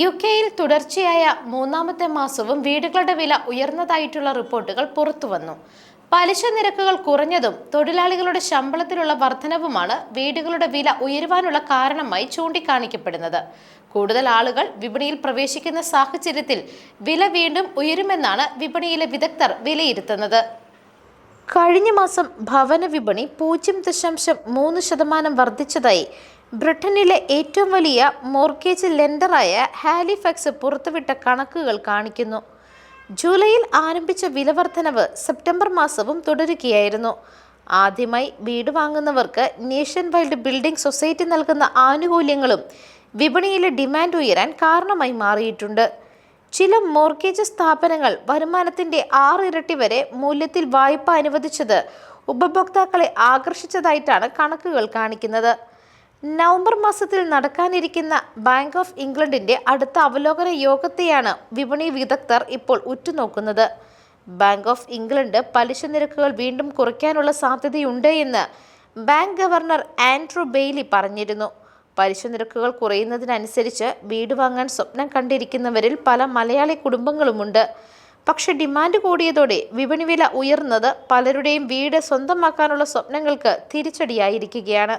U കെയിൽ തുടർച്ചയായ മൂന്നാമത്തെ മാസവും വീടുകളുടെ വില ഉയർന്നതായിട്ടുള്ള റിപ്പോർട്ടുകൾ പുറത്തുവന്നു. പലിശ നിരക്കുകൾ കുറഞ്ഞതും തൊഴിലാളികളുടെ ശമ്പളത്തിലുള്ള വർധനവുമാണ് വീടുകളുടെ വില ഉയരുവാനുള്ള കാരണമായി ചൂണ്ടിക്കാണിക്കപ്പെടുന്നത്. കൂടുതൽ ആളുകൾ വിപണിയിൽ പ്രവേശിക്കുന്ന സാഹചര്യത്തിൽ വില വീണ്ടും ഉയരുമെന്നാണ് വിപണിയിലെ വിദഗ്ധർ വിലയിരുത്തുന്നത്. കഴിഞ്ഞ മാസം ഭവന വിപണി പൂജ്യം ദശാംശം മൂന്ന് ശതമാനം വർദ്ധിച്ചതായി ബ്രിട്ടനിലെ ഏറ്റവും വലിയ മോർഗേജ് ലെൻഡറായ ഹാലിഫാക്സ് പുറത്തുവിട്ട കണക്കുകൾ കാണിക്കുന്നു. ജൂലൈയിൽ ആരംഭിച്ച വിലവർദ്ധനവ് സെപ്റ്റംബർ മാസവും തുടരുകയായിരുന്നു. ആദ്യമായി വീട് വാങ്ങുന്നവർക്ക് നേഷൻ വൈൽഡ് ബിൽഡിംഗ് സൊസൈറ്റി നൽകുന്ന ആനുകൂല്യങ്ങളും വിപണിയിലെ ഡിമാൻഡ് ഉയരാൻ കാരണമായി മാറിയിട്ടുണ്ട്. ചില മോർഗേജ് സ്ഥാപനങ്ങൾ വരുമാനത്തിന്റെ ആറ് ഇരട്ടി വരെ മൂല്യത്തിൽ വായ്പ അനുവദിച്ചത് ഉപഭോക്താക്കളെ ആകർഷിച്ചതായിട്ടാണ് കണക്കുകൾ കാണിക്കുന്നത്. നവംബർ മാസത്തിൽ നടക്കാനിരിക്കുന്ന ബാങ്ക് ഓഫ് ഇംഗ്ലണ്ടിന്റെ അടുത്ത അവലോകന യോഗത്തെയാണ് വിപണി വിദഗ്ധർ ഇപ്പോൾ ഉറ്റുനോക്കുന്നത്. ബാങ്ക് ഓഫ് ഇംഗ്ലണ്ട് പലിശ നിരക്കുകൾ വീണ്ടും കുറയ്ക്കാനുള്ള സാധ്യതയുണ്ട് എന്ന് ബാങ്ക് ഗവർണർ ആൻഡ്രൂ ബെയ്ലി പറഞ്ഞിരുന്നു. പലിശ നിരക്കുകൾ കുറയുന്നതിനനുസരിച്ച് വീട് വാങ്ങാൻ സ്വപ്നം കണ്ടിരിക്കുന്നവരിൽ പല മലയാളി കുടുംബങ്ങളുമുണ്ട്. പക്ഷെ ഡിമാൻഡ് കൂടിയതോടെ വിപണി വില ഉയർന്നത് പലരുടെയും വീട് സ്വന്തമാക്കാനുള്ള സ്വപ്നങ്ങൾക്ക് തിരിച്ചടിയായിരിക്കുകയാണ്.